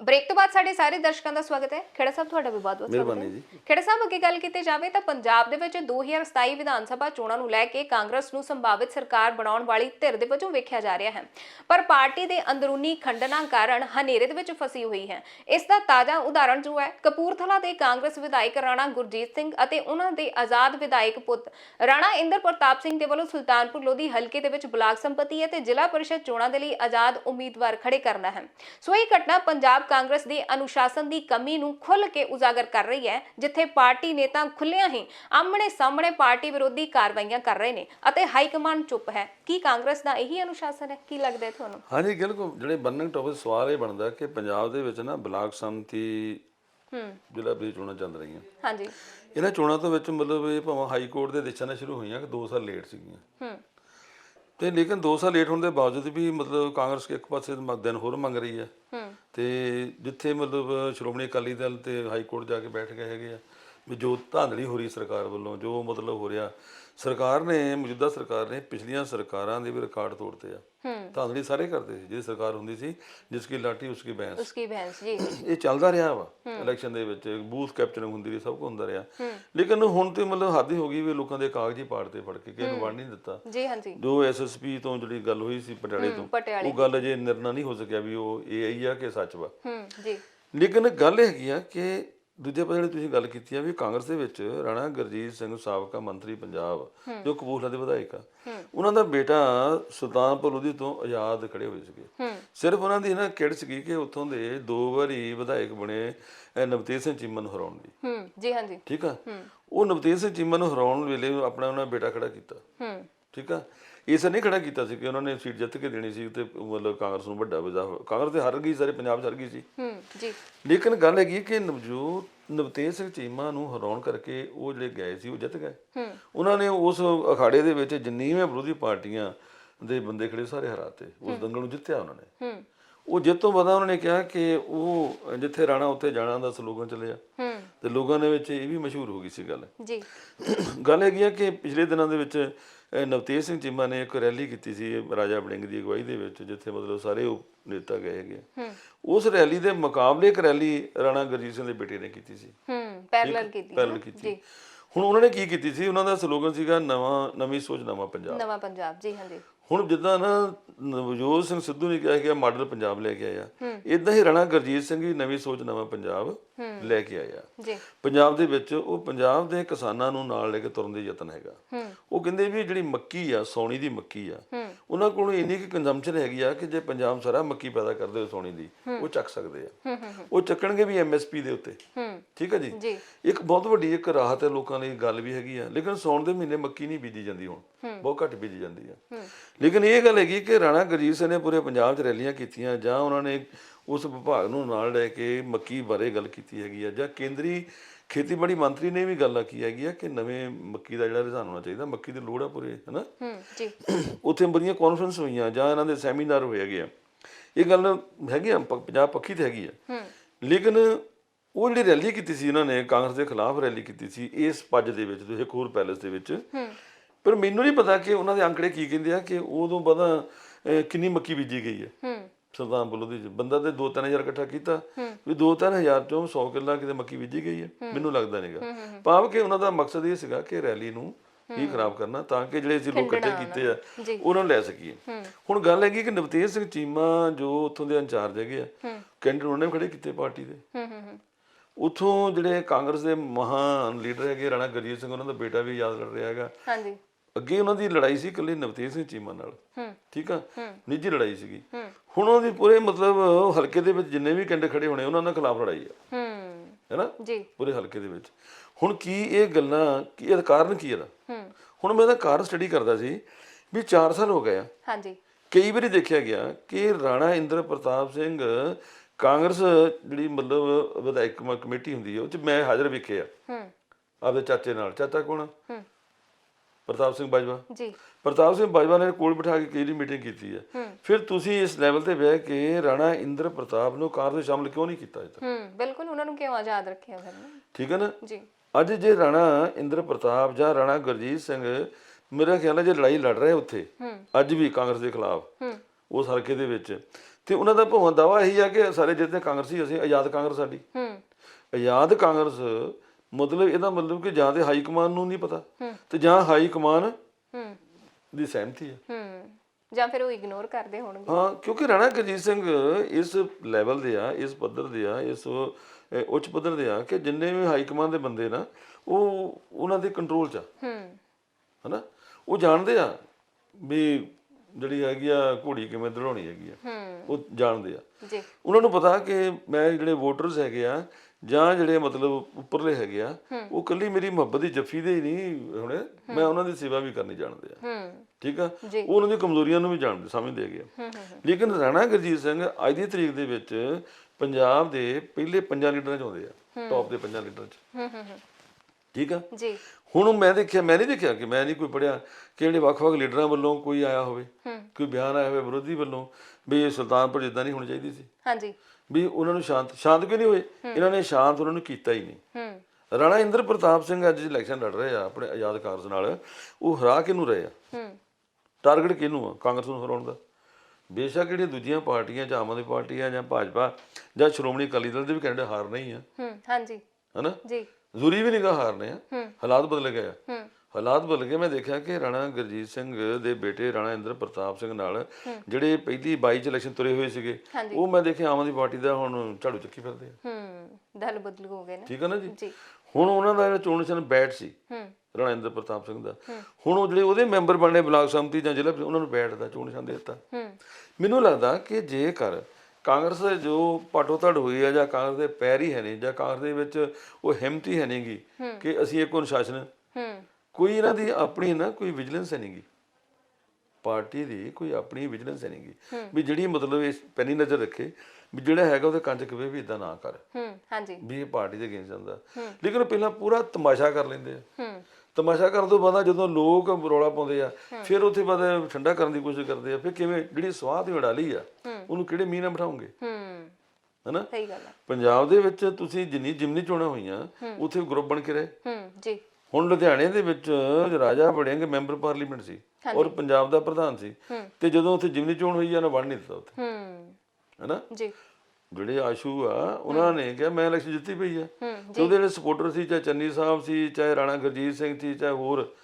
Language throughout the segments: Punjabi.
ਬ੍ਰੇਕ ਤੋਂ ਬਾਅਦ ਸਾਡੇ ਸਾਰੇ ਦਰਸ਼ਕਾਂ ਦਾ ਸਵਾਗਤ ਹੈ। ਖੇੜਾ ਸਾਹਿਬ ਤੁਹਾਡਾ ਵੀ ਬਹੁਤ ਬਹੁਤ ਸਵਾਗਤ ਮਿਹਰਬਾਨੀ ਹੈ ਜੀ। ਖੇੜਾ ਸਾਹਿਬ ਅੱਗੇ ਗੱਲ ਕੀਤੀ ਜਾਵੇ ਤਾਂ ਪੰਜਾਬ ਦੇ ਵਿੱਚ 2027 ਵਿਧਾਨ ਸਭਾ ਚੋਣਾਂ ਨੂੰ ਲੈ ਕੇ ਕਾਂਗਰਸ ਨੂੰ ਸੰਭਾਵਿਤ ਸਰਕਾਰ ਬਣਾਉਣ ਵਾਲੀ ਧਿਰ ਦੇ ਵਜੋਂ ਵੇਖਿਆ ਜਾ ਰਿਹਾ ਹੈ। ਪਰ ਪਾਰਟੀ ਦੇ ਅੰਦਰੂਨੀ ਖੰਡਨਾਂ ਕਾਰਨ ਹਨੇਰੇ ਦੇ ਵਿੱਚ ਫਸੀ ਹੋਈ ਹੈ। ਇਸ ਦਾ ਤਾਜ਼ਾ ਉਦਾਹਰਣ ਜੋ ਹੈ ਕਪੂਰਥਲਾ ਦੇ ਕਾਂਗਰਸ ਵਿਧਾਇਕ ਰਾਣਾ ਗੁਰਜੀਤ ਸਿੰਘ ਅਤੇ ਉਹਨਾਂ ਦੇ ਆਜ਼ਾਦ ਵਿਧਾਇਕ ਪੁੱਤ ਰਾਣਾ ਇੰਦਰ ਪ੍ਰਤਾਪ ਸਿੰਘ ਦੇ ਵੱਲੋਂ ਸੁਲਤਾਨਪੁਰ ਲੋਧੀ ਹਲਕੇ ਦੇ ਵਿੱਚ ਬਲਾਕ ਸੰਪਤੀ ਹੈ ਤੇ ਜ਼ਿਲ੍ਹਾ ਪਰਿਸ਼ਦ ਚੋਣਾਂ ਦੇ ਲਈ ਆਜ਼ਾਦ ਉਮੀਦਵਾਰ ਖੜੇ ਕਰਨਾ ਹੈ। ਸੋ ਇਹ ਘਟਨਾ ਪੰਜਾਬ ਕਾਂਗਰਸ ਦੇ ਅਨੁਸ਼ਾਸਨ ਦੀ ਕਮੀ ਨੂੰ ਖੁੱਲ੍ਹ ਕੇ ਉਜਾਗਰ ਕਰ ਰਹੀ ਹੈ ਜਿੱਥੇ ਪਾਰਟੀ ਨੇਤਾ ਖੁੱਲ੍ਹਿਆਂ ਹੀ ਆਮਣੇ ਸਾਹਮਣੇ ਪਾਰਟੀ ਵਿਰੋਧੀ ਕਾਰਵਾਈਆਂ ਕਰ ਰਹੇ ਨੇ ਅਤੇ ਹਾਈ ਕਮਾਂਡ ਚੁੱਪ ਹੈ। ਕੀ ਕਾਂਗਰਸ ਦਾ ਇਹੀ ਅਨੁਸ਼ਾਸਨ ਹੈ? ਕੀ ਲੱਗਦਾ ਹੈ ਤੁਹਾਨੂੰ? ਹਾਂਜੀ ਬਿਲਕੁਲ। ਜਿਹੜੇ ਬੰਨਿੰਗ ਟੌਪਿਕ ਸਵਾਲ ਇਹ ਬਣਦਾ ਕਿ ਪੰਜਾਬ ਦੇ ਵਿੱਚ ਨਾ ਬਲਾਕ ਸੰਮਤੀ ਹੂੰ। ਜ਼ਿਲ੍ਹਾ ਵੀ ਚੋਣਾਂ ਚੱਲ ਰਹੀਆਂ। ਹਾਂਜੀ। ਇਹਨਾਂ ਚੋਣਾਂ ਤੋਂ ਵਿੱਚ ਮਤਲਬ ਇਹ ਭਾਵੇਂ ਹਾਈ ਕੋਰਟ ਦੇ ਦਿਸ਼ਾ ਨਾਲ ਸ਼ੁਰੂ ਹੋਈਆਂ ਕਿ 2 ਸਾਲ ਲੇਟ ਸੀਗੀਆਂ। ਹੂੰ। ਤੇ ਲੇਕਿਨ 2 ਸਾਲ ਲੇਟ ਹੋਣ ਦੇ ਬਾਵਜੂਦ ਵੀ ਮਤਲਬ ਕਾਂਗਰਸ ਇੱਕ ਪਾਸੇ ਦਿਨ ਹੋਰ ਮੰਗ ਰਹੀ ਹੈ। ਹੂੰ। ਤੇ ਜਿੱਥੇ ਮਤਲਬ ਸ਼੍ਰੋਮਣੀ ਅਕਾਲੀ ਦਲ ਤੇ ਹਾਈ ਕੋਰਟ ਜਾ ਕੇ ਬੈਠ ਗਏ ਹੈਗੇ ਆ। ਵੀ ਜੋ ਧਾਂਦਲੀ ਹੋ ਰਹੀ ਸਰਕਾਰ ਵੱਲੋਂ ਜੋ ਮਤਲਬ ਹੋ ਰਿਹਾ ਸਰਕਾਰ ਨੇ ਮੌਜੂਦਾ ਸਰਕਾਰ ਨੇ ਪਿਛਲੀਆਂ ਸਰਕਾਰਾਂ ਦੇ ਵੀ ਰਿਕਾਰਡ ਤੋੜਤੇ ਆ। ਧਾਂਦਲੀ ਸਾਰੇ ਕਰਦੇ ਸੀ ਜਿਹੜੀ ਸਰਕਾਰ ਹੁੰਦੀ ਸੀ ਜਿਸ ਕੀ ਲਾਠੀ ਉਸ ਕੀ ਬੈਂਸ ਉਸकी ਬਹਿਸ ਜੀ। ਇਹ ਚੱਲਦਾ ਰਿਹਾ ਵਾ ਇਲੈਕਸ਼ਨ ਦੇ ਵਿੱਚ ਬੂਥ ਕੈਪਚਰਿੰਗ ਹੁੰਦੀ ਰਹੀ ਸਭ ਕੁਝ ਹੁੰਦਾ ਰਿਹਾ। ਲੇਕਿਨ ਹੁਣ ਤੇ ਮਤਲਬ ਹੱਦ ਹੀ ਹੋ ਗਈ ਵੀ ਲੋਕਾਂ ਦੇ ਕਾਗਜ਼ੀ ਪਾੜ ਤੇ ਫੜ ਕੇ ਕਿਸੇ ਨੂੰ ਵੰਡ ਨਹੀਂ ਦਿੱਤਾ। ਜੀ ਹਾਂਜੀ। ਜੋ ਐਸਐਸਪੀ ਤੋਂ ਜਿਹੜੀ ਗੱਲ ਹੋਈ ਸੀ ਪਟਿਆਲੇ ਤੋਂ ਉਹ ਗੱਲ ਅਜੇ ਨਿਰਣਾ ਨਹੀਂ ਹੋ ਸਕਿਆ ਵੀ ਉਹ ਇਹ ਆਈ ਆ ਕਿ ਸੱਚ ਵਾ। ਹੂੰ ਜੀ। ਲੇਕਿਨ ਗੱਲ ਇਹ ਹੈਗੀ ਆ ਕਿ ਦੂਜੇ ਪਾਸੇ ਜਿਹੜੀ ਤੁਸੀਂ ਗੱਲ ਕੀਤੀ ਆ ਵੀ ਕਾਂਗਰਸ ਦੇ ਵਿੱਚ ਰਾਣਾ ਗੁਰਜੀਤ ਸਿੰਘ ਸਾਬਕਾ ਮੰਤਰੀ ਪੰਜਾਬ ਜੋ ਕਪੂਰਥਲਾ ਦੇ ਵਿਧਾਇਕ ਆ ਉਹਨਾਂ ਦਾ ਬੇਟਾ ਸੁਲਤਾਨਪੁਰ ਲੋਧੀ ਤੋਂ ਆਜ਼ਾਦ ਖੜੇ ਹੋਏ ਸੀਗੇ। ਸਿਰਫ ਉਹਨਾਂ ਦੀ ਨਾ ਕਿਹੜ ਸੀਗੀ ਕਿ ਉੱਥੋਂ ਦੇ ਦੋ ਵਾਰੀ ਵਿਧਾਇਕ ਬਣੇ ਨਵਤੇਜ ਸਿੰਘ ਚੀਮਾ ਨੂੰ ਹਰਾਉਣ ਦੀ। ਹੂੰ ਜੀ ਹਾਂਜੀ। ਠੀਕ ਆ? ਉਹ ਨਵਤੇਜ ਸਿੰਘ ਚੀਮਾ ਨੂੰ ਹਰਾਉਣ ਵੇਲੇ ਆਪਣਾ ਉਹਨਾਂ ਬੇਟਾ ਖੜਾ ਕੀਤਾ। ਠੀਕ ਆ? ਇਸ ਨਹੀਂ ਖੜਾ ਕੀਤਾ ਸੀ ਕਿ ਉਹਨਾਂ ਨੇ ਸੀਟ ਜਿੱਤ ਕੇ ਦੇਣੀ ਸੀ ਤੇ ਮਤਲਬ ਕਾਂਗਰਸ ਨੂੰ ਵੱਡਾ ਵਜਾ ਕਾਂਗਰਸ ਤੇ ਹਾਰ ਗਈ ਸਾਰੇ ਪੰਜਾਬ 'ਚ ਹਾਰ ਗਈ ਸੀ। ਹੂੰ ਜੀ। ਲੇਕਿਨ ਗੱਲ ਹੈਗੀ ਕਿ ਨਵਜੋਤ ਨਵਤੇਜ ਸਿੰਘ ਚੀਮਾ ਨੂੰ ਹਰਾਉਣ ਕਰਕੇ ਉਹ ਜਿਹੜੇ ਗਏ ਸੀ ਉਹ ਜਿੱਤ ਗਏ। ਹੂੰ। ਉਹਨਾਂ ਨੇ ਉਸ ਅਖਾੜੇ ਦੇ ਵਿੱਚ ਜਿੰਨੀ ਵੀ ਵਿਰੋਧੀ ਪਾਰਟੀਆਂ ਦੇ ਬੰਦੇ ਖੜੇ ਸਾਰੇ ਹਰਾਤੇ। ਉਸ ਦੰਗਲ ਨੂੰ ਜਿੱਤਿਆ ਉਹਨਾਂ ਨੇ। ਹੂੰ। ਉਹ ਜਿੱਤ ਤੋਂ ਬਾਅਦ ਉਹਨਾਂ ਨੇ ਕਿਹਾ ਕਿ ਉਹ ਜਿੱਥੇ ਰਾਣਾ ਉੱਥੇ ਜਾਣਾ ਦਾ ਸਲੋਗਨ ਚੱਲਿਆ। ਹੂੰ। ਤੇ ਲੋਕਾਂ ਦੇ ਵਿੱਚ ਇਹ ਵੀ ਮਸ਼ਹੂਰ ਹੋ ਗਈ ਸੀ ਗੱਲ। ਜੀ। ਗੱਲ ਹੈਗੀ ਆ ਕਿ ਪਿਛਲੇ ਦਿਨਾਂ ਦੇ ਵਿੱਚ ਨਵਤੇਜ ਸਿੰਘ ਚੀਮਾ ਨੇ ਇੱਕ ਰੈਲੀ ਕੀਤੀ ਸੀ ਰਾਜਾ ਬੜਿੰਗ ਦੀ ਅਗਵਾਈ ਦੇ ਵਿੱਚ ਜਿੱਥੇ ਮਤਲਬ ਸਾਰੇ ਉਹ ਨੇਤਾ ਗਏ ਹੈਗੇ ਉਸ ਰੈਲੀ ਦੇ ਮੁਕਾਬਲੇ ਇੱਕ ਰੈਲੀ ਰਾਣਾ ਗੁਰਜੀਤ ਸਿੰਘ ਦੇ ਬੇਟੇ ਨੇ ਕੀਤੀ ਸੀ। ਹੂੰ ਪੈਰਲਲ ਕੀਤੀ ਜੀ। ਹੁਣ ਉਹਨਾਂ ਨੇ ਕੀ ਕੀਤੀ ਸੀ? ਉਹਨਾਂ ਦਾ ਸਲੋਗਨ ਸੀਗਾ ਨਵਾਂ ਨਵੀਂ ਸੋਚ ਨਵਾਂ ਪੰਜਾਬ। ਨਵਾਂ ਪੰਜਾਬ। ਜੀ ਹਾਂਜੀ। ਹੁਣ ਜਿੱਦਾਂ ਨਾ ਨਵਜੋਤ ਸਿੰਘ ਸਿੱਧੂ ਨੇ ਕਿਹਾ ਕਿ ਮਾਡਲ ਪੰਜਾਬ ਲੈ ਕੇ ਆਇਆ। ਇਦਾਂ ਹੀ ਰਾਣਾ ਗੁਰਜੀਤ ਸਿੰਘ ਵੀ ਨਵੀਂ ਸੋਚ ਨਵਾਂ ਪੰਜਾਬ ਲੈ ਕੇ ਆਇਆ। ਜੀ। ਪੰਜਾਬ ਦੇ ਵਿੱਚ ਉਹ ਪੰਜਾਬ ਦੇ ਕਿਸਾਨਾਂ ਨੂੰ ਨਾਲ ਲੈ ਕੇ ਤੁਰਨ ਦੇ ਯਤਨ ਹੈਗਾ। ਉਹ ਕਹਿੰਦੇ ਵੀ ਜਿਹੜੀ ਮੱਕੀ ਆ ਸੌਣੀ ਦੀ ਮੱਕੀ ਆ ਉਹਨਾਂ ਕੋਲ ਇੰਨੀ ਕਿ ਕੰਜ਼ੰਪਸ਼ਨ ਹੈਗੀ ਆ ਕਿ ਜੇ ਪੰਜਾਬ ਸਾਰਾ ਮੱਕੀ ਪੈਦਾ ਕਰਦੇ ਹੋ ਸੌਣੀ ਦੀ ਉਹ ਚੱਕ ਸਕਦੇ ਆ। ਉਹ ਚੱਕਣਗੇ ਵੀ ਐਮਐਸਪੀ ਦੇ ਉੱਤੇ। ਠੀਕ ਹੈ ਜੀ? ਇੱਕ ਬਹੁਤ ਵੱਡੀ ਇੱਕ ਰਾਹਤ ਹੈ ਲੋਕਾਂ ਲਈ ਗੱਲ ਵੀ ਹੈਗੀ ਆ। ਲੇਕਿਨ ਸੌਣ ਦੇ ਮਹੀਨੇ ਮੱਕੀ ਨਹੀਂ ਬੀਜੀ ਜਾਂਦੀ ਹੁਣ। ਬਹੁਤ ਘੱਟ ਬੀਜੀ ਜਾਂਦੀ ਆ। ਲੇਕਿਨ ਇਹ ਗੱਲ ਹੈਗੀ ਕਿ ਰਾਣਾ ਗੁਰਜੀਤ ਸਿੰਘ ਨੇ ਪੂਰੇ ਪੰਜਾਬ 'ਚ ਰੈਲੀਆਂ ਕੀਤੀਆਂ ਜਾਂ ਉਹਨਾਂ ਨੇ ਉਸ ਵਿਭਾਗ ਨੂੰ ਨਾਲ ਲੈ ਕੇ ਮੱਕੀ ਬਾਰੇ ਗੱਲ ਕੀਤੀ ਹੈਗੀ ਆ ਜਾਂ ਕੇਂਦਰੀ ਖੇਤੀਬਾੜੀ ਮੰਤਰੀ ਨੇ ਵੀ ਗੱਲ ਆਖੀ ਹੈਗੀ ਆ ਕਿ ਨਵੇਂ ਮੱਕੀ ਦਾ ਜਿਹੜਾ ਰੁਝਾਨ ਹੋਣਾ ਚਾਹੀਦਾ ਮੱਕੀ ਦੀ ਲੋੜ ਆ ਪੂਰੇ ਹਨਾ? ਹੂੰ ਜੀ। ਉੱਥੇ ਬੜੀਆਂ ਕਾਨਫਰੰਸ ਹੋਈਆਂ ਜਾਂ ਇਹਨਾਂ ਦੇ ਸੈਮੀਨਾਰ ਹੋਏ ਹੈਗੇ ਆ। ਇਹ ਗੱਲ ਹੈਗੀ ਆ ਪੰਜਾਬ ਪੱਖੀ ਤੇ ਹੈਗੀ ਆ। ਹੂੰ। ਲੇਕਿਨ ਉਹ ਜਿਹੜੀ ਰੈਲੀ ਕੀਤੀ ਸੀ ਇਹਨਾਂ ਨੇ ਕਾਂਗਰਸ ਦੇ ਖਿਲਾਫ ਰੈਲੀ ਕੀਤੀ ਸੀ ਇਸ ਪੱਜ ਦੇ ਵਿੱਚ ਤੇ ਇੱਕ ਹੋਰ ਪੈਲੇਸ ਦੇ ਵਿੱਚ। ਹੂੰ। ਪਰ ਮੈਨੂੰ ਨਹੀਂ ਪਤਾ ਕਿ ਉਹਨਾਂ ਦੇ ਅੰਕੜੇ ਕੀ ਕਹਿੰਦੇ ਆ ਕਿ ਉਦੋਂ ਬਾਅਦ ਕਿੰਨੀ ਮੱਕੀ ਬੀਜੀ ਗਈ ਹੈ। ਹੂੰ। ਸਰਦਾਰ ਬੁੱਲੋ ਦੀ ਬੰਦਾ ਤੇ 2-3000 ਇਕੱਠਾ ਕੀਤਾ ਵੀ 2-3000 ਚੋਂ 100 ਕਿੱਲਾ ਕਿਤੇ ਮੱਕੀ ਬੀਜੀ ਗਈ ਹੈ। ਮੈਨੂੰ ਲੱਗਦਾ ਨਹੀਂਗਾ ਭਾਵ ਕਿ ਉਹਨਾਂ ਦਾ ਮਕਸਦ ਇਹ ਸੀਗਾ ਕਿ ਰੈਲੀ ਨੂੰ ਹੀ ਖਰਾਬ ਕਰਨਾ ਤਾਂ ਕਿ ਜਿਹੜੇ ਅਸੀਂ ਲੋਕ ਇਕੱਠੇ ਕੀਤੇ ਆ। ਉਹਨਾਂ ਨੂੰ ਲੈ ਸਕੀਏ। ਹੁਣ ਗੱਲ ਹੈਗੀ ਕਿ ਨਵਤੇਜ ਸਿੰਘ ਚੀਮਾ ਜੋ ਉੱਥੋਂ ਦੇ ਇੰਚਾਰਜ ਹੈਗੇ ਆ ਕੈਂਡੀਡੇਟ ਉਹਨਾਂ ਖੜੇ ਕੀਤੇ ਪਾਰਟੀ ਦੇ। ਉੱਥੋਂ ਜਿਹੜੇ ਕਾਂਗਰਸ ਦੇ ਮਹਾਨ ਲੀਡਰ ਹੈਗੇ ਰਾਣਾ ਗੁਰਜੀਤ ਸਿੰਘ ਉਹਨਾਂ ਦਾ ਬੇਟਾ ਵੀ ਯਾਦ ਲੜ ਰਿਹਾ ਹੈਗਾ। ਹਾਂਜੀ। ਅੱਗੇ ਉਹਨਾਂ ਦੀ ਲੜਾਈ ਸੀ ਇਕੱਲੇ ਨਵਤੇਜ ਸਿੰਘ ਚੀਮਾ ਨਾਲ। ਠੀਕ ਆ। ਨਿੱਜੀ ਲੜਾਈ ਸੀਗੀ। ਹੁਣ ਉਹਨਾਂ ਦੀ ਪੂਰੇ ਮਤਲਬ ਹਲਕੇ ਦੇ ਵਿੱਚ ਜਿੰਨੇ ਵੀ ਕੈਂਡੇ ਖੜੇ ਹੋਣੇ ਉਹਨਾਂ ਨਾਲ ਖਿਲਾਫ ਲੜਾਈ ਆ। ਹੂੰ। ਹੈਨਾ? ਜੀ। ਪੂਰੇ ਹਲਕੇ ਦੇ ਵਿੱਚ। ਹੁਣ ਕੀ ਇਹ ਗੱਲਾਂ ਕੀ ਇਹਦਾ ਕਾਰਨ ਕੀ ਇਹਦਾ? ਹੁਣ ਮੈਂ ਇਹਦਾ ਕਾਰਨ ਸਟੱਡੀ ਕਰਦਾ ਸੀ ਵੀ 4 ਸਾਲ ਹੋ ਗਏ ਆ। ਹਾਂਜੀ। ਕਈ ਵਾਰੀ ਦੇਖਿਆ ਗਿਆ ਕਿ ਰਾਣਾ ਇੰਦਰ ਪ੍ਰਤਾਪ ਸਿੰਘ ਕਾਂਗਰਸ ਜਿਹੜੀ ਮਤਲਬ ਵਿਧਾਇਕ ਕਮੇਟੀ ਹੁੰਦੀ ਹੈ ਉਹ ਚ ਮੈਂ ਹਾਜ਼ਰ ਵਿਖੇ ਆ। ਹੂੰ। ਆਪਦੇ ਚਾਚੇ ਨਾਲ। ਚਾਚਾ ਕੌਣ? ਹੂੰ। ਪ੍ਰਤਾਪ ਸਿੰਘ ਬਾਜਵਾ। ਜੀ। ਪ੍ਰਤਾਪ ਸਿੰਘ ਬਾਜਵਾ ਨੇ ਕੋਲ ਬਿਠਾ ਕੇ ਕਿਹੜੀ ਮੀਟਿੰਗ ਕੀਤੀ ਹੈ? ਫਿਰ ਤੁਸੀਂ ਇਸ ਲੈਵਲ ਤੇ ਬਹਿ ਕੇ ਰਾਣਾ ਇੰਦਰ ਪ੍ਰਤਾਪ ਨੂੰ ਕਾਰ ਦੇ ਸ਼ਾਮਲ ਕਿਉਂ ਨਹੀਂ ਕੀਤਾ ਅਜੇ ਤੱਕ? ਹੂੰ ਬਿਲਕੁਲ ਉਹਨਾਂ ਨੂੰ ਕਿਉਂ ਆਜ਼ਾਦ ਰੱਖਿਆ ਫਿਰ? ਠੀਕ ਹੈ ਨਾ? ਜੀ। ਅੱਜ ਜੇ ਰਾਣਾ ਇੰਦਰ ਪ੍ਰਤਾਪ ਜਾਂ ਰਾਣਾ ਗੁਰਜੀਤ ਸਿੰਘ ਮੇਰਾ ਖਿਆਲ ਹੈ ਜੇ ਲੜਾਈ ਲੜ ਰਹੇ ਉੱਥੇ ਅੱਜ ਵੀ ਕਾਂਗਰਸ ਦੇ ਖਿਲਾਫ ਉਸ ਹਲਕੇ ਦੇ ਵਿੱਚ। ਤੇ ਉਹਨਾਂ ਦਾ ਭਾਵੇਂ ਦਾਵਾ ਇਹੀ ਆ ਕਿ ਸਾਰੇ ਜਿੱਤੇ ਕਾਂਗਰਸੀ ਅਸੀਂ ਆਜ਼ਾਦ ਕਾਂਗਰਸ ਸਾਡੀ। ਹੂੰ। ਆਜ਼ਾਦ ਕਾਂਗਰਸ ਮਤਲਬ ਇਹਦਾ ਮਤਲਬ ਕਿ ਜਾਂ ਤੇ ਹਾਈ ਕਮਾਨ ਨੂੰ ਨਹੀਂ ਪਤਾ ਤੇ ਜਾਂ ਹਾਈ ਕਮਾਨ ਹੂੰ। ਦੀ ਸਹਿਮਤੀ ਹੈ ਹੂੰ। ਜਾਂ ਫਿਰ ਉਹ ਇਗਨੋਰ ਕਰਦੇ ਹੋਣਗੇ। ਹਾਂ ਕਿਉਂਕਿ ਰਾਣਾ ਗੁਰਜੀਤ ਸਿੰਘ ਇਸ ਲੈਵਲ ਦੇ ਆ ਇਸ ਪੱਧਰ ਦੇ ਆ ਇਸ ਉੱਚ ਪੱਧਰ ਦੇ ਆ ਕਿ ਜਿੰਨੇ ਵੀ ਹਾਈ ਕਮਾਨ ਦੇ ਬੰਦੇ ਨਾ ਉਹ ਉਹਨਾਂ ਦੇ ਕੰਟਰੋਲ 'ਚ ਆ। ਹੂੰ। ਹਨਾ? ਉਹ ਜਾਣਦੇ ਆ ਵੀ ਜਿਹੜੀ ਹੈਗੀ ਆ ਘੋੜੀ ਕਿਵੇਂ ਦੜਾਉਣੀ ਹੈਗੀ ਆ। ਉਹ ਜਾਣਦੇ ਆ। ਜੀ। ਉਹਨਾਂ ਨੂੰ ਪਤਾ ਕਿ ਮੈਂ ਜਿਹੜੇ ਵੋਟਰਸ ਹੈਗੇ ਆ ਜਾਂ ਜਿਹੜੇ ਮਤਲਬ ਉੱਪਰਲੇ ਹੈਗੇ ਆ ਉਹ ਕੱਲੀ ਮੇਰੀ ਮੁਹੱਬਤ ਦੀ ਜੱਫੀ ਦੇ ਹੀ ਨਹੀਂ ਹੁਣੇ। ਮੈਂ ਉਹਨਾਂ ਦੀ ਸੇਵਾ ਵੀ ਕਰਨੀ ਜਾਣਦੇ ਆ। ਠੀਕ ਆ। ਉਹ ਉਹਨਾਂ ਦੀ ਕਮਜ਼ੋਰੀਆਂ ਨੂੰ ਵੀ ਜਾਣਦੇ ਸਮਝਦੇ ਹੈਗੇ ਆ। ਲੇਕਿਨ ਰਾਣਾ ਗੁਰਜੀਤ ਸਿੰਘ ਅੱਜ ਦੀ ਤਰੀਕ ਦੇ ਵਿੱਚ ਪੰਜਾਬ ਦੇ ਪਹਿਲੇ ਪੰਜਾਂ ਲੀਡਰਾਂ ਚ ਆਉਂਦੇ ਆ। ਟੌਪ ਦੇ ਪੰਜਾਂ ਲੀਡਰਾਂ ਚ। ਠੀਕ ਆ? ਜੀ। ਹੁਣ ਮੈਂ ਦੇਖਿਆ ਮੈਂ ਨਹੀਂ ਦੇਖਿਆ ਕਿ ਮੈਂ ਨਹੀਂ ਕੋਈ ਪੜਿਆ ਕਿ ਜਿਹੜੇ ਵੱਖ-ਵੱਖ ਲੀਡਰਾਂ ਵੱਲੋਂ ਕੋਈ ਆਇਆ ਹੋਵੇ। ਕੋਈ ਬਿਆਨ ਆਇਆ ਹੋਵੇ ਵਿਰੋਧੀ ਵੱਲੋਂ ਵੀ ਇਹ ਸੁਲਤਾਨਪੁਰ ਜਿੱਦਾਂ ਨਹੀਂ ਹੋਣੀ ਚਾਹੀਦੀ ਸੀ। ਹਾਂਜੀ। ਵੀ ਉਹਨਾਂ ਨੂੰ ਸ਼ਾਂਤ ਸ਼ਾਂਤ ਕਿਉਂ ਨਹੀਂ ਹੋਏ? ਇਹਨਾਂ ਨੇ ਸ਼ਾਂਤ ਉਹਨਾਂ ਨੂੰ ਕੀਤਾ ਹੀ ਨਹੀਂ। ਰਾਣਾ ਇੰਦਰ ਪ੍ਰਤਾਪ ਸਿੰਘ ਅੱਜ ਇਲੈਕਸ਼ਨ ਲੜ ਰਹੇ ਆ ਆਪਣੇ ਆਜ਼ਾਦ ਕਾਂਗਰਸ ਨਾਲ। ਉਹ ਹਰਾ ਕਿਹਨੂੰ ਰਹੇ ਆ? ਟਾਰਗੇਟ ਕਿਹਨੂੰ ਆ? ਕਾਂਗਰਸ ਨੂੰ ਹਰਾਉਣ ਦਾ। ਬੇਸ਼ੱਕ ਜਿਹੜੀਆਂ ਦੂਜੀਆਂ ਪਾਰਟੀਆਂ ਜਾਂ ਆਮ ਆਦਮੀ ਪਾਰਟੀ ਆ ਜਾਂ ਭਾਜਪਾ ਜਾਂ ਸ਼੍ਰੋਮਣੀ ਅਕਾਲੀ ਦਲ ਦੇ ਵੀ ਕੈਂਡੀਡੇਟ ਹਾਰ ਨਹੀਂ ਆ। ਹਾਂਜੀ। ਹਨਾ? ਜੀ। ਜ਼ਰੂਰੀ ਵੀ ਨਹੀਂਗਾ ਹਾਰਨੇ ਆ। ਹਾਲਾਤ ਬਦਲ ਗਏ ਆ। ਹਾਲਾਤ ਬਦਲ ਗਏ। ਮੈਂ ਦੇਖਿਆ ਕਿ ਰਾਣਾ ਗੁਰਜੀਤ ਸਿੰਘ ਦੇ ਬੇਟੇ ਰਾਣਾ ਇੰਦਰ ਪ੍ਰਤਾਪ ਸਿੰਘ ਨਾਲ ਜਿਹੜੇ ਪਹਿਲੀ 22 ਚ ਇਲੈਕਸ਼ਨ ਤੁਰੇ ਹੋਏ ਸੀਗੇ। ਉਹ ਮੈਂ ਦੇਖਿਆ ਆਮ ਆਦਮੀ ਪਾਰਟੀ ਦਾ ਹੁਣ ਝਾੜੂ ਚੱਕੀ ਫਿਰਦੇ ਆ। ਹੂੰ ਦਲ ਬਦਲ ਹੋ ਗਏ ਨੇ। ਠੀਕ ਹੈ ਨਾ ਜੀ? ਹੁਣ ਉਹਨਾਂ ਦਾ ਜਿਹੜਾ ਚੋਣ ਨਿਸ਼ਾਨ ਬੈਟ ਸੀ ਹੂੰ। ਰਾਣਾ ਇੰਦਰ ਪ੍ਰਤਾਪ ਸਿੰਘ ਦਾ। ਹੁਣ ਉਹ ਜਿਹੜੇ ਉਹਦੇ ਮੈਂਬਰ ਬਣੇ ਬਲਾਕ ਸੰਮਤੀ ਜਾਂ ਜ਼ਿਲ੍ਹਾ ਉਹਨਾਂ ਨੂੰ ਦਾ ਚੋਣ ਨਿਸ਼ਾਨ ਦੇ ਦਿੱਤਾ। ਹੂੰ। ਮੈਨੂੰ ਲੱਗਦਾ ਕਿ ਜੇਕਰ ਕਾਂਗਰਸ ਦੇ ਜੋ ਪਾਟੋ ਧੜ ਹੋਈ ਹੈ ਜਾਂ ਕਾਂਗਰਸ ਦੇ ਪੈਰ ਹੀ ਹੈ ਨਹੀਂ ਜਾਂ ਕਾਂਗਰਸ ਦੇ ਵਿੱਚ ਉਹ ਹਿੰਮਤ ਹੀ ਹੈ ਨਹੀਂਗੀ ਕਿ ਅਸੀਂ ਇੱਕ ਅਨੁਸ਼ਾਸਨ ਹੂੰ। ਕੋਈ ਇਹਨਾਂ ਦੀ ਆਪਣੀ ਨਾ ਕੋਈ ਵਿਜੀਲੈਂਸ ਹੈ ਨਹੀਂਗੀ ਪਾਰਟੀ ਦੀ ਕੋਈ ਆਪਣੀ ਵਿਜੀਲੈਂਸ ਹੈ ਨਹੀਂਗੀ ਵੀ ਜਿਹੜੀ ਮਤਲਬ ਇਸ ਪੈਨੀ ਨਜ਼ਰ ਰੱਖੇ ਵੀ ਜਿਹੜਾ ਹੈਗਾ ਉਹਦੇ ਕੰਨ 'ਚ ਕਵੇ ਵੀ ਇਦਾਂ ਨਾ ਕਰ। ਹੂੰ ਹਾਂਜੀ। ਵੀ ਇਹ ਪਾਰਟੀ ਦੇ ਅਗੇਂਸਟ ਜਾਂਦਾ। ਲੇਕਿਨ ਉਹ ਪਹਿਲਾਂ ਪੂਰਾ ਤਮਾਸ਼ਾ ਕਰ ਲੈਂਦੇ ਆ। ਹੂੰ। ਤਮਾਸ਼ਾ ਕਰਨ ਤੋਂ ਬਾਅਦ ਜਦੋਂ ਲੋਕ ਰੌਲਾ ਪਾਉਂਦੇ ਆ ਫਿਰ ਉੱਥੇ ਬਾਅਦ ਠੰਡਾ ਕਰਨ ਦੀ ਕੋਸ਼ਿਸ਼ ਕਰਦੇ ਆ ਫਿਰ ਕਿਵੇਂ ਜਿਹੜੀ ਸਵਾਹ ਤੇ ਉਡਾਲੀ ਆ ਉਹਨੂੰ ਕਿਹੜੇ ਮੀਂਹ ਨਾਲ ਬਿਠਾਉਂਗੇ? ਹੂੰ। ਹਨਾ? ਸਹੀ ਗੱਲ ਹੈ ਪੰਜਾਬ ਦੇ ਵਿੱਚ ਤੁਸੀਂ ਜਿੰਨੀ ਜਿਮਨੀ ਚੋਣਾਂ ਹੋਈਆਂ ਉੱਥੇ ਗਰੁੱਪ ਬਣ ਕੇ ਰਹੇ। ਹੂੰ ਜੀ। ਹੁਣ ਲੁਧਿਆਣੇ ਦੇ ਵਿੱਚ ਰਾਜਾ ਵੜਿੰਗ ਮੈਂਬਰ ਪਾਰਲੀਮੈਂਟ ਸੀ ਔਰ ਪੰਜਾਬ ਦਾ ਪ੍ਰਧਾਨ ਸੀ ਤੇ ਜਦੋਂ ਉੱਥੇ ਜਿਮਨੀ ਚੋਣ ਹੋਈ ਨਾ ਵੜ ਨਹੀਂ ਦਿੱਤਾ ਉੱਥੇ। ਹੂੰ। ਹਨਾ? ਜੀ। ਜਿਹੜੇ ਆਸ਼ੂ ਆ ਉਹਨਾਂ ਨੇ ਕਿਹਾ ਮੈਂ ਇਲੈਕਸ਼ਨ ਜਿੱਤੀ ਪਈ ਆ। ਤੇ ਉਹਦੇ ਜਿਹੜੇ ਸਪੋਰਟਰ ਸੀ ਚਾਹੇ ਚੰਨੀ ਸਾਹਿਬ ਸੀ ਚਾਹੇ ਰਾਣਾ ਗੁਰਜੀਤ ਸਿੰਘ ਸੀ ਚਾਹੇ ਹੋਰ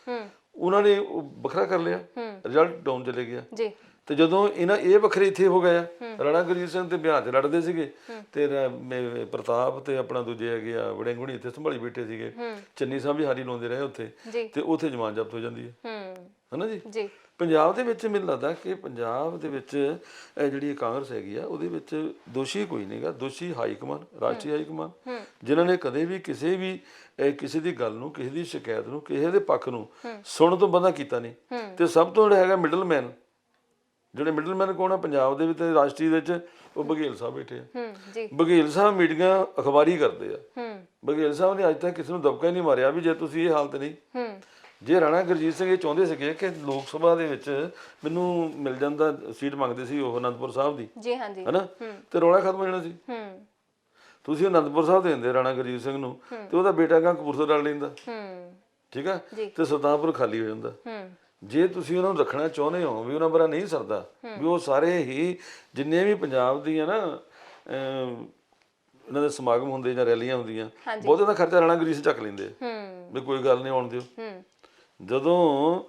ਉਹਨਾਂ ਨੇ ਵੱਖਰਾ ਕਰ ਲਿਆ। ਰਿਜ਼ਲਟ ਡਾਊਨ ਚਲੇ ਗਿਆ। ਜੀ। ਤੇ ਜਦੋਂ ਇਹਨਾਂ ਇਹ ਵੱਖਰੇ ਇੱਥੇ ਹੋ ਗਏ ਆ ਰਾਣਾ ਗੁਰਜੀਤ ਸਿੰਘ ਤੇ ਬਿਹਾਰ 'ਚ ਲੜਦੇ ਸੀਗੇ ਤੇ ਪ੍ਰਤਾਪ ਤੇ ਆਪਣਾ ਦੂਜੇ ਹੈਗੇ ਆ ਵੜਿੰਗੁਣੀ ਇੱਥੇ ਸੰਭਾਲੀ ਬੈਠੇ ਸੀਗੇ। ਚੰਨੀ ਸਾਹਿਬ ਵੀ ਹਾਰੀ ਲਾਉਂਦੇ ਰਹੇ ਉੱਥੇ ਤੇ ਉੱਥੇ ਜਮਾਨ ਜ਼ਬਤ ਹੋ ਜਾਂਦੀ ਹੈ। ਹਨਾ ਜੀ? ਜੀ। ਪੰਜਾਬ ਦੇ ਵਿੱਚ ਮੈਨੂੰ ਲੱਗਦਾ ਕਿ ਪੰਜਾਬ ਦੇ ਵਿੱਚ ਜਿਹੜੀ ਕਾਂਗਰਸ ਹੈਗੀ ਆ ਉਹਦੇ ਵਿੱਚ ਦੋਸ਼ੀ ਕੋਈ ਨਹੀਂਗਾ ਦੋਸ਼ੀ ਹਾਈ ਕਮਾਨ ਰਾਸ਼ਟਰੀ ਹਾਈ ਕਮਾਨ ਜਿਨ੍ਹਾਂ ਨੇ ਕਦੇ ਵੀ ਕਿਸੇ ਵੀ ਕਿਸੇ ਦੀ ਗੱਲ ਨੂੰ ਕਿਸੇ ਦੀ ਸ਼ਿਕਾਇਤ ਨੂੰ ਕਿਸੇ ਦੇ ਪੱਖ ਨੂੰ ਸੁਣਨ ਤੋਂ ਬੰਦਾ ਕੀਤਾ ਨਹੀਂ। ਤੇ ਸਭ ਤੋਂ ਜਿਹੜਾ ਹੈਗਾ ਮਿਡਲਮੈਨ ਜਿਹੜੇ ਮਿਡਲਮੈਨ ਕੋਣ ਆ ਪੰਜਾਬ ਦੇ ਵਿੱਚ ਤੇ ਰਾਸ਼ਟਰੀ ਦੇ ਵਿੱਚ ਉਹ ਬਘੇਲ ਸਾਹਿਬ ਬੈਠੇ ਆ। ਹੂੰ ਜੀ। ਬਘੇਲ ਸਾਹਿਬ ਮੀਟਿੰਗਾਂ ਅਖਬਾਰੀ ਕਰਦੇ ਆ। ਹੂੰ। ਬਘੇਲ ਸਾਹਿਬ ਨੇ ਅੱਜ ਤੱਕ ਕਿਸੇ ਨੂੰ ਦਬਕਾ ਹੀ ਨਹੀਂ ਮਾਰਿਆ ਵੀ ਜੇ ਤੁਸੀਂ ਇਹ ਹਾਲਤ ਨਹੀਂ। ਹੂੰ। ਜੇ ਰਾਣਾ ਗੁਰਜੀਤ ਸਿੰਘ ਇਹ ਚਾਹੁੰਦੇ ਸੀਗੇ ਕਿ ਲੋਕ ਸਭਾ ਦੇ ਵਿੱਚ ਮੈਨੂੰ ਮਿਲ ਜਾਂਦਾ ਸੀਟ ਮੰਗਦੇ ਸੀ ਉਹ ਅਨੰਦਪੁਰ ਸਾਹਿਬ ਦੀ। ਜੀ ਹਾਂਜੀ ਹੈਨਾ? ਤੇ ਰੌਲਾ ਖਤਮ ਹੋ ਜਾਣਾ ਸੀ। ਹੂੰ। ਤੁਸੀਂ ਅਨੰਦਪੁਰ ਸਾਹਿਬ ਦੇ ਦਿੰਦੇ ਰਾਣਾ ਗੁਰਜੀਤ ਸਿੰਘ ਨੂੰ ਤੇ ਉਹਦਾ ਬੇਟਾ ਕਾਂ ਕਪੂਰਥਲਾ ਲੜ ਲੈਂਦਾ ਹੂੰ। ਠੀਕ ਆ? ਜੀ। ਤੇ ਸੁਲਤਾਨਪੁਰ ਖਾਲੀ ਹੋ ਜਾਂਦਾ। ਹੂੰ। ਜੇ ਤੁਸੀਂ ਉਹਨਾਂ ਨੂੰ ਰੱਖਣਾ ਚਾਹੁੰਦੇ ਹੋ ਵੀ ਉਹਨਾਂ ਬਰਾ ਨਹੀਂ ਸਰਦਾ ਵੀ ਉਹ ਸਾਰੇ ਹੀ ਜਿੰਨੇ ਵੀ ਪੰਜਾਬ ਦੀਆਂ ਨਾ ਇਹਨਾਂ ਦੇ ਸਮਾਗਮ ਹੁੰਦੇ ਜਾਂ ਰੈਲੀਆਂ ਹੁੰਦੀਆਂ ਬਹੁਤੇ ਦਾ ਖਰਚਾ ਰਾਣਾ ਗੁਰਜੀਤ ਸਿੰਘ ਚੱਕ ਲੈਂਦੇ ਹੂੰ। ਵੀ ਕੋਈ ਗੱਲ ਨਹੀਂ ਆਉਣ ਦਿਓ। ਹੂੰ। ਜਦੋਂ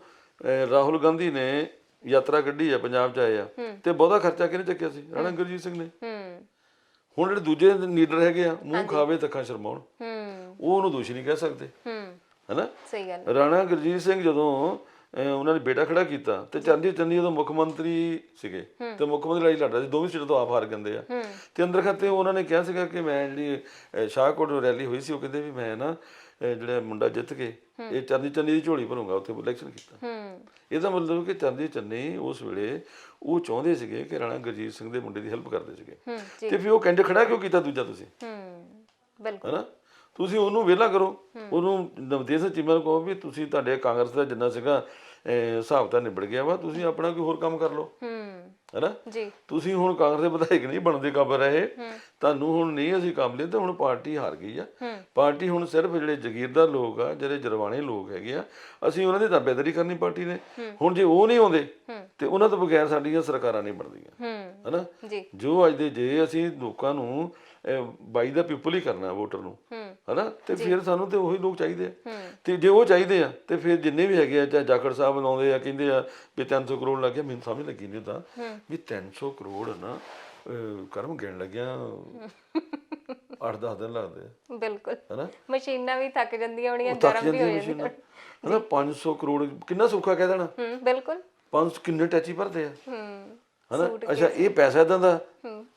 ਰਾਹੁਲ ਗਾਂਧੀ ਨੇ ਯਾਤਰਾ ਕੱਢੀ ਆ ਪੰਜਾਬ ਚ ਆਏ ਆ ਤੇ ਬਹੁਤਾ ਖਰਚਾ ਕਿਹਨੇ ਚੱਕਿਆ ਸੀ? ਰਾਣਾ ਗੁਰਜੀਤ ਸਿੰਘ ਨੇ। ਹੂੰ। ਹੁਣ ਜਿਹੜੇ ਦੂਜੇ ਲੀਡਰ ਹੈਗੇ ਆ ਮੂੰਹ ਖਾਵੇ ਤੱਕਾਂ ਸ਼ਰਮਾਉਣ। ਹੂੰ। ਉਹ ਉਹਨੂੰ ਦੋਸ਼ੀ ਨਹੀਂ ਕਹਿ ਸਕਦੇ। ਹੂੰ। ਹੈਨਾ? ਸਹੀ ਗੱਲ ਰਾਣਾ ਗੁਰਜੀਤ ਸਿੰਘ ਜਦੋਂ ਉਹਨਾਂ ਨੇ ਬੇਟਾ ਖੜਾ ਕੀਤਾ ਤੇ ਚਰਨਜੀਤ ਚੰਨੀ ਜਦੋਂ ਮੁੱਖ ਮੰਤਰੀ ਸੀਗੇ ਤੇ ਮੁੱਖ ਮੰਤਰੀ ਲੜਾਈ ਲੜ ਰਹੇ ਸੀ ਦੋਵੇਂ ਸੀਟਾਂ ਤੋਂ ਆਪ ਹਾਰ ਗੰਦੇ ਆ। ਤੇ ਅੰਦਰ ਖਾਤੇ ਉਹਨਾਂ ਨੇ ਕਿਹਾ ਸੀਗਾ ਕਿ ਮੈਂ ਜਿਹੜੀ ਸ਼ਾਹਕੋਟ ਰੈਲੀ ਹੋਈ ਸੀ ਉਹ ਕਹਿੰਦੇ ਵੀ ਮੈਂ ਨਾ ਜਿਹੜਾ ਮੁੰਡਾ ਜਿੱਤ ਕੇ ਇਹ ਚਰਨਜੀਤ ਚੰਨੀ ਦੀ ਝੋਲੀ ਭਰੂੰਗਾ ਉੱਥੇ ਇਲੈਕਸ਼ਨ ਕੀਤਾ। ਹੂੰ। ਇਹਦਾ ਮਤਲਬ ਕਿ ਚਰਨਜੀਤ ਚੰਨੀ ਉਸ ਵੇਲੇ ਉਹ ਚਾਹੁੰਦੇ ਸੀਗੇ ਕਿ ਰਾਣਾ ਗੁਰਜੀਤ ਸਿੰਘ ਦੇ ਮੁੰਡੇ ਦੀ ਹੈਲਪ ਕਰਦੇ ਸੀਗੇ। ਤੇ ਫਿਰ ਉਹ ਕੈਂਡੀਡੇਟ ਖੜਾ ਕਿਉਂ ਕੀਤਾ ਦੂਜਾ ਤੁਸੀਂ? ਹੂੰ ਬਿਲਕੁਲ। ਹੈਨਾ? ਤੁਸੀਂ ਉਹਨੂੰ ਵਿਹਲਾ ਕਰੋ। ਉਹਨੂੰ ਨਵਦੇਸ਼ ਚੀਮਾ ਨੂੰ ਕਹੋ ਵੀ ਤੁਸੀਂ ਤੁਹਾਡੇ ਕਾਂਗਰਸ ਦਾ ਜਿੰਨਾ ਸੀਗਾ ਹਿਸਾਬ ਤਾਂ ਨਿਬੜ ਗਿਆ ਵਾ ਤੁਸੀਂ ਆਪਣਾ ਕੋਈ ਹੋਰ ਕੰਮ ਕਰ ਲਓ। ਹੂੰ। ਹੈਨਾ? ਜੀ। ਤੁਸੀਂ ਹੁਣ ਕਾਂਗਰਸ ਦੇ ਵਿਧਾਇਕ ਨਹੀਂ ਬਣਦੇ ਕੰਮ ਰਹੇ ਤੁਹਾਨੂੰ ਹੁਣ ਨਹੀਂ ਅਸੀਂ ਕੰਮ ਤੇ ਹੁਣ ਪਾਰਟੀ ਹਾਰ ਗਈ ਆ। ਪਾਰਟੀ ਹੁਣ ਸਿਰਫ ਜਿਹੜੇ ਜਗੀਰਦਾਰ ਲੋਕ ਆ ਜਿਹੜੇ ਜਰਵਾਣੇ ਲੋਕ ਹੈਗੇ ਆ ਅਸੀਂ ਉਹਨਾਂ ਦੀ ਤਾਬੇਦਾਰੀ ਕਰਨੀ ਪਾਰਟੀ ਨੇ। ਹੁਣ ਜੇ ਉਹ ਨਹੀਂ ਆਉਂਦੇ ਤੇ ਉਹਨਾਂ ਤੋਂ ਬਗੈਰ ਸਾਡੀਆਂ ਸਰਕਾਰਾਂ ਨਹੀਂ ਬਣਦੀਆਂ। ਹੂੰ। ਹੈਨਾ? ਜੋ ਅੱਜ ਦੇ ਜੇ ਅਸੀਂ ਲੋਕਾਂ ਨੂੰ ਬਾਈ ਦਾ ਪੀਪਲ ਹੀ ਕਰਨਾ ਵੋਟਰ ਨੂੰ ਹਨਾ? ਤੇ ਫਿਰ ਸਾਨੂੰ ਤੇ ਉਹੀ ਲੋਕ ਚਾਹੀਦੇ ਆ। ਤੇ ਜੇ ਉਹ ਚਾਹੀਦੇ ਆ ਤੇ ਫਿਰ ਜਿੰਨੇ ਵੀ ਹੈਗੇ ਆ ਚਾਹੇ ਜਾਖੜ ਸਾਹਿਬ ਲਾਉਂਦੇ ਆ ਕਹਿੰਦੇ ਆ ਵੀ 300 ਕਰੋੜ ਲੱਗ ਗਿਆ ਮੈਨੂੰ ਸਮਝ ਲੱਗੀ ਨਹੀਂ ਤਾਂ ਵੀ 300 ਕਰੋੜ ਨਾ ਕਰਮ ਗਿਣ ਲੱਗਿਆ। 8-10 ਦਿਨ ਲੱਗਦੇ ਬਿਲਕੁਲ। ਹਨਾ? ਮਸ਼ੀਨਾਂ ਵੀ ਥੱਕ ਜਾਂਦੀਆਂ ਹੋਣੀਆਂ ਗਰਮ ਵੀ ਹੋ ਜਾਂਦੀਆਂ ਹਨਾ 500 ਕਰੋੜ ਕਿੰਨਾ ਸੌਖਾ ਕਹਿ ਦੇਣਾ? ਹੂੰ ਬਿਲਕੁਲ। 500 ਕਿੰਨੇ ਟੈਚੀ ਭਰਦੇ ਆ? ਹੂੰ। ਹਨਾ? ਅੱਛਾ ਇਹ ਪੈਸਾ ਇਦਾਂ ਦਾ?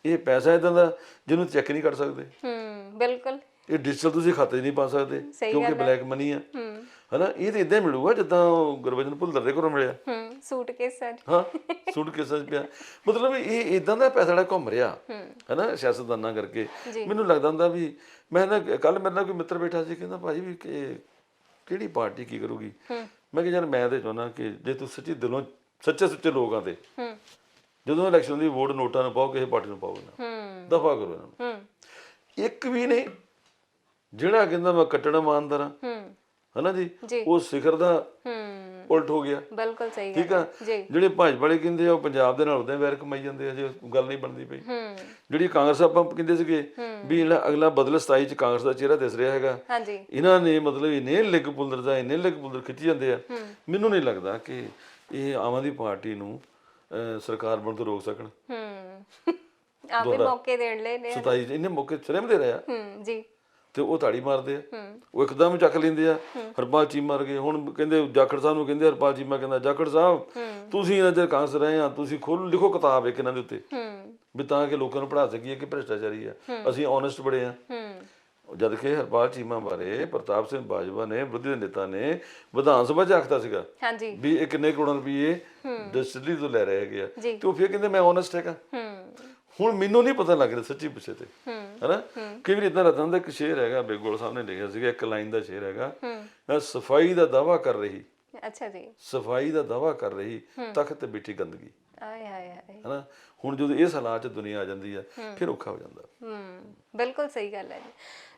ਇਹ ਪੈਸਾ ਇਦਾਂ ਦਾ ਜਿਹਨੂੰ ਚੈੱਕ ਨਹੀਂ ਕਰ ਸਕਦੇ? ਹੂੰ ਬਿਲਕੁਲ। ਇਹ ਡਿਜੀਟਲ ਤੁਸੀਂ ਖਾਤੇ 'ਚ ਨਹੀਂ ਪਾ ਸਕਦੇ ਕਿਉਂਕਿ ਬਲੈਕ ਮਨੀ ਆ। ਹਨਾ? ਇਹ ਤੇ ਇਦਾਂ ਮਿਲੂਗਾ ਜਿੱਦਾਂ ਗੁਰਬਚਨ ਭੁੱਲਰ ਦੇ ਕੋਲੋਂ ਮਿਲਿਆ। ਹੂੰ ਸੂਟ ਕੇਸਾਂ 'ਚ ਹਾਂ ਸੂਟ ਕਿਸਾਂ 'ਚ ਪਿਆ। ਮਤਲਬ ਇਹ ਇਦਾਂ ਦਾ ਪੈਸਾ ਜਿਹੜਾ ਘੁੰਮ ਰਿਹਾ ਹਨਾ? ਸਿਆਸਤਦਾਨਾਂ ਕਰਕੇ। ਮੈਨੂੰ ਲੱਗਦਾ ਹੁੰਦਾ ਵੀ ਮੈਂ ਨਾ ਕੱਲ ਮੇਰੇ ਨਾਲ ਕੋਈ ਮਿੱਤਰ ਬੈਠਾ ਸੀ ਕਹਿੰਦਾ ਭਾਜੀ ਵੀ ਕਿ ਕਿਹੜੀ ਪਾਰਟੀ ਕੀ ਕਰੂਗੀ? ਮੈਂ ਕਿਹਾ ਯਾਰ ਮੈਂ ਤੇ ਚਾਹੁੰਦਾ ਕਿ ਜੇ ਤੂੰ ਸੱਚੀ ਦਿਲੋਂ ਸੱਚੇ ਸੁੱਚੇ ਲੋਕਾਂ ਤੇ। ਹੂੰ। ਜਦੋਂ ਇਲੈਕਸ਼ਨ ਦੀ ਵੋਟ ਨੋਟਾਂ ਨੂੰ ਪਾਓ ਕਿਸੇ ਪਾਰਟੀ ਨੂੰ ਪਾਓ ਨਾ। ਹੂੰ। ਦਫਾ ਕਰੋ ਇਹਨਾਂ ਨੂੰ। ਹੂੰ। ਇੱਕ ਵੀ ਨਹੀਂ ਜਿਹੜਾ ਕਹਿੰਦਾ ਮੈਂ ਕੱਟਣਾ ਇਮਾਨਦਾਰ ਹਾਂ ਹੂੰ। ਹਨਾ ਜੀ? ਜੀ। ਉਹ ਸਿਖਰ ਦਾ ਹੂੰ। ਉਲਟ ਹੋ ਗਿਆ। ਬਿਲਕੁਲ ਸਹੀ ਠੀਕ ਗੱਲ ਆ? ਹੈ। ਜੀ। ਜਿਹੜੇ ਭਾਜਪਾ ਵਾਲੇ ਕਹਿੰਦੇ ਆ ਉਹ ਪੰਜਾਬ ਦੇ ਨਾਲ ਉਹਦੇ ਵੈਰ ਕਮਾਈ ਜਾਂਦੇ ਆ ਜੇ ਗੱਲ ਨਹੀਂ ਬਣਦੀ ਪਈ। ਹੂੰ। ਜਿਹੜੀ ਕਾਂਗਰਸ ਆਪਾਂ ਕਹਿੰਦੇ ਸੀਗੇ ਵੀ ਜਿਹੜਾ ਅਗਲਾ ਬਦਲ 27 ਚ ਕਾਂਗਰਸ ਦਾ ਚਿਹਰਾ ਦਿਸ ਰਿਹਾ ਹੈਗਾ ਹਾਂਜੀ। ਇਹਨਾਂ ਨੇ ਮਤਲਬ ਇਹਨੇ ਲਿਗ ਪੁੰਦਰ ਦਾ ਇਹਨੇ ਲਿਗ ਪੁੰਦਰ ਖਿੱਚੀ ਜਾਂਦੇ ਆ। ਮੈਨੂੰ ਨਹੀਂ ਲੱਗਦਾ ਕਿ ਇਹ ਆਮ ਆਦਮੀ ਪਾਰਟੀ ਨੂੰ ਅਹ, ਸਰਕਾਰ ਬਣਨ ਤੋਂ ਰੋਕ ਸਕਣ। ਹੂੰ। ਆਪੇ ਮੌਕੇ ਦੇਣ ਲੈ ਨੇ। 27 ਚ ਇਹਨੇ ਮੌਕੇ ਸਿਰਮ ਦੇ ਰਿਹਾ ਹੂੰ ਜੀ। ਤੇ ਉਹ ਤਾੜੀ ਮਾਰਦੇ ਆ। ਉਹ ਇੱਕਦਮ ਚੱਕ ਲੈਂਦੇ ਆ। ਹਰਪਾਲ ਚੀਮਾ ਵਰਗੇ ਹੁਣ ਕਹਿੰਦੇ ਜਾਖੜ ਸਾਹਿਬ ਨੂੰ ਕਹਿੰਦੇ ਹਰਪਾਲ ਚੀਮਾ ਕਹਿੰਦਾ ਜਾਖੜ ਸਾਹਿਬ ਤੁਸੀਂ ਇਹਨਾਂ ਦੇ ਕਾਂਗਰਸ ਰਹੇ ਆ। ਤੁਸੀਂ ਖੋਲ ਲਿਖੋ ਕਿਤਾਬ ਇੱਕ ਇਹਨਾਂ ਦੇ ਉੱਤੇ। ਹੂੰ। ਵੀ ਤਾਂ ਕਿ ਲੋਕਾਂ ਨੂੰ ਪੜ੍ਹਾ ਸਕੀਏ ਕਿ ਭ੍ਰਿਸ਼ਟਾਚਾਰੀ ਆ। ਅਸੀਂ ਓਨੈਸਟ ਬੜੇ ਆ। ਹੂੰ। ਜਦ ਕਿ ਹਰਪਾਲ ਚੀਮਾ ਬਾਰੇ ਪ੍ਰਤਾਪ ਸਿੰਘ ਬਾਜਵਾ ਨੇ ਵਿਰੋਧੀ ਦੇ ਨੇਤਾ ਨੇ ਵਿਧਾਨ ਸਭਾ 'ਚ ਆਖਤਾ ਸੀਗਾ ਹਾਂਜੀ। ਵੀ ਇਹ ਕਿੰਨੇ ਕਰੋੜਾਂ ਰੁਪਏ ਦਿੱਲੀ ਤੋਂ ਲੈ ਰਹੇ ਹੈਗੇ ਆ। ਤੇ ਉਹ ਫਿਰ ਕਹਿੰਦੇ ਮੈਂ ਓਨੈਸਟ ਹੈਗਾ। ਹੁਣ ਮੈਨੂੰ ਨਹੀਂ ਪਤਾ ਲੱਗ ਰਿਹਾ ਸੱਚੀ ਪੁੱਛੇ ਤੇ। ਹੈਨਾ? ਕਈ ਵਾਰ ਇਦਾਂ ਰਤਨ ਦਾ ਇੱਕ ਸ਼ੇਰ ਹੈਗਾ ਬੇਗੋਲ ਸਾਹਿਬ ਨੇ ਲਿਖਿਆ ਸੀਗਾ ਇੱਕ ਲਾਈਨ ਦਾ ਸ਼ੇਰ ਹੈਗਾ। ਸਫ਼ਾਈ ਦਾ ਦਾਵਾ ਕਰ ਰਹੀ। ਅੱਛਾ ਜੀ। ਸਫ਼ਾਈ ਦਾ ਦਾਵਾ ਕਰ ਰਹੀ ਤਖਤ ਤੇ ਬਿਠੀ ਗੰਦਗੀ। ਆਏ ਹਾਏ ਹਾਏ ਹੈਨਾ? ਹੁਣ ਜਦੋਂ ਇਸ ਹਾਲਾਤ 'ਚ ਦੁਨੀਆ ਆ ਜਾਂਦੀ ਆ ਫਿਰ ਔਖਾ ਹੋ ਜਾਂਦਾ। ਹਮ ਬਿਲਕੁਲ ਸਹੀ ਗੱਲ ਹੈ ਜੀ।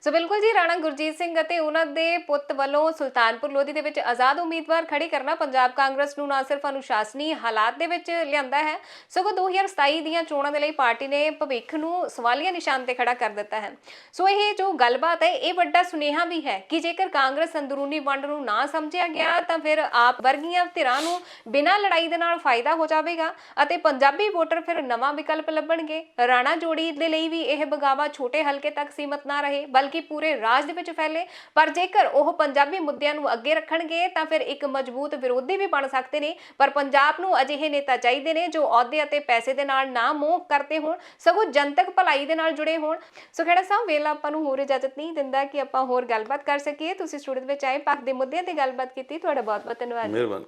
ਸੋ ਬਿਲਕੁਲ ਜੀ ਰਾਣਾ ਗੁਰਜੀਤ ਸਿੰਘ ਅਤੇ ਉਹਨਾਂ ਦੇ ਪੁੱਤ ਵੱਲੋਂ ਸੁਲਤਾਨਪੁਰ ਲੋਧੀ ਦੇ ਵਿੱਚ ਆਜ਼ਾਦ ਉਮੀਦਵਾਰ ਖੜੀ ਕਰਨਾ ਪੰਜਾਬ ਕਾਂਗਰਸ ਨੂੰ ਨਾ ਸਿਰਫ ਅਨੁਸ਼ਾਸਨੀ ਹਾਲਾਤ ਦੇ ਵਿੱਚ ਲਿਆਂਦਾ ਹੈ ਸਗੋਂ 2027 ਦੀਆਂ ਚੋਣਾਂ ਦੇ ਲਈ ਪਾਰਟੀ ਨੇ ਭਵਿੱਖ ਨੂੰ ਸਵਾਲੀਆ ਨਿਸ਼ਾਨ ਤੇ ਖੜਾ ਕਰ ਦਿੱਤਾ ਹੈ। ਸੋ ਇਹ ਜੋ ਗੱਲਬਾਤ ਹੈ ਇਹ ਵੱਡਾ ਸੁਨੇਹਾ ਵੀ ਹੈ ਕਿ ਜੇਕਰ ਕਾਂਗਰਸ ਅੰਦਰੂਨੀ ਵੰਡ ਨੂੰ ਨਾ ਸਮਝਿਆ ਗਿਆ ਤਾਂ ਫਿਰ ਆਪ ਵਰਗੀਆਂ ਧਿਰਾਂ ਨੂੰ ਬਿਨਾਂ ਲੜਾਈ ਦੇ ਨਾਲ ਫਾਇਦਾ ਹੋ ਜਾਵੇਗਾ ਅਤੇ ਪੰਜਾਬੀ ਵੋਟਰ ਫਿਰ ਨਵਾਂ ਵਿਕਲਪ ਲੱਭਣਗੇ। ਰਾਣਾ ਜੋੜੀ ਦੇ ਲਈ ਵੀ ਇਹ ਬਗਾਵਾ ਛੋਟੇ ਹਲਕੇ ਤੱਕ ਸੀਮਤ ਨਾ ਰਹੇ, ਬਲਕਿ ਪੂਰੇ ਰਾਜ ਦੇ ਵਿੱਚ ਫੈਲੇ। ਪਰ ਜੇਕਰ ਉਹ ਪੰਜਾਬੀ ਮੁੱਦਿਆਂ ਨੂੰ ਅੱਗੇ ਰੱਖਣਗੇ, ਤਾਂ ਫਿਰ ਇੱਕ ਮਜ਼ਬੂਤ ਵਿਰੋਧੀ ਵੀ ਬਣ ਸਕਦੇ ਨੇ। ਪਰ ਪੰਜਾਬ ਨੂੰ ਅਜਿਹੇ ਨੇਤਾ ਚਾਹੀਦੇ ਨੇ ਜੋ ਅਹੁਦੇ ਅਤੇ ਪੈਸੇ ਦੇ ਨਾਲ ਨਾ ਮੋਹ ਕਰਦੇ ਹੋਣ, ਸਗੋਂ ਜਨਤਕ ਭਲਾਈ ਦੇ ਨਾਲ ਜੁੜੇ ਹੋਣ। ਸੋ ਖੇੜਾ ਸਾਹਿਬ, ਵੇਲਾ ਆਪਾਂ ਨੂੰ ਹੋਰ ਇਜਾਜ਼ਤ ਨਹੀਂ ਦਿੰਦਾ ਕਿ ਆਪਾਂ ਹੋਰ ਗੱਲਬਾਤ ਕਰ ਸਕੀਏ। ਤੁਸੀਂ ਸਟੂਡੀਓ ਵਿੱਚ ਆਏ ਪੱਖ ਦੇ ਮੁੱਦਿਆਂ ਤੇ ਗੱਲਬਾਤ ਕੀਤੀ, ਤੁਹਾਡਾ ਬਹੁਤ ਬਹੁਤ ਧੰਨਵਾਦ। ਮਿਹਰਬਾਨੀ।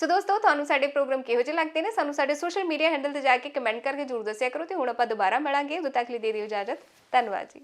ਸੋ ਦੋਸਤੋ, ਤੁਹਾਨੂੰ ਸਾਡੇ ਪ੍ਰੋਗਰਾਮ ਕਿਹੋ ਜਿਹੇ ਲੱਗਦੇ ਨੇ? ਸਾਨੂੰ ਸਾਡੇ ਸੋਸ਼ਲ ਮੀਡੀਆ ਹੈਂਡਲ ਤੇ ਜਾ ਕੇ ਕਮੈਂਟ ਕਰਕੇ ਜਰੂਰ ਦੱਸਿਆ ਕਰੋ ਤੇ ਹੁਣ ਆਪਾਂ ਦੁਬਾਰਾ ਮਿਲਾਂਗੇ। ਉਦੋਂ ਤੱਕ ਲਈ ਦੇ ਦਿਓ ਇਜਾਜ਼ਤ। ਧੰਨਵਾਦ ਜੀ।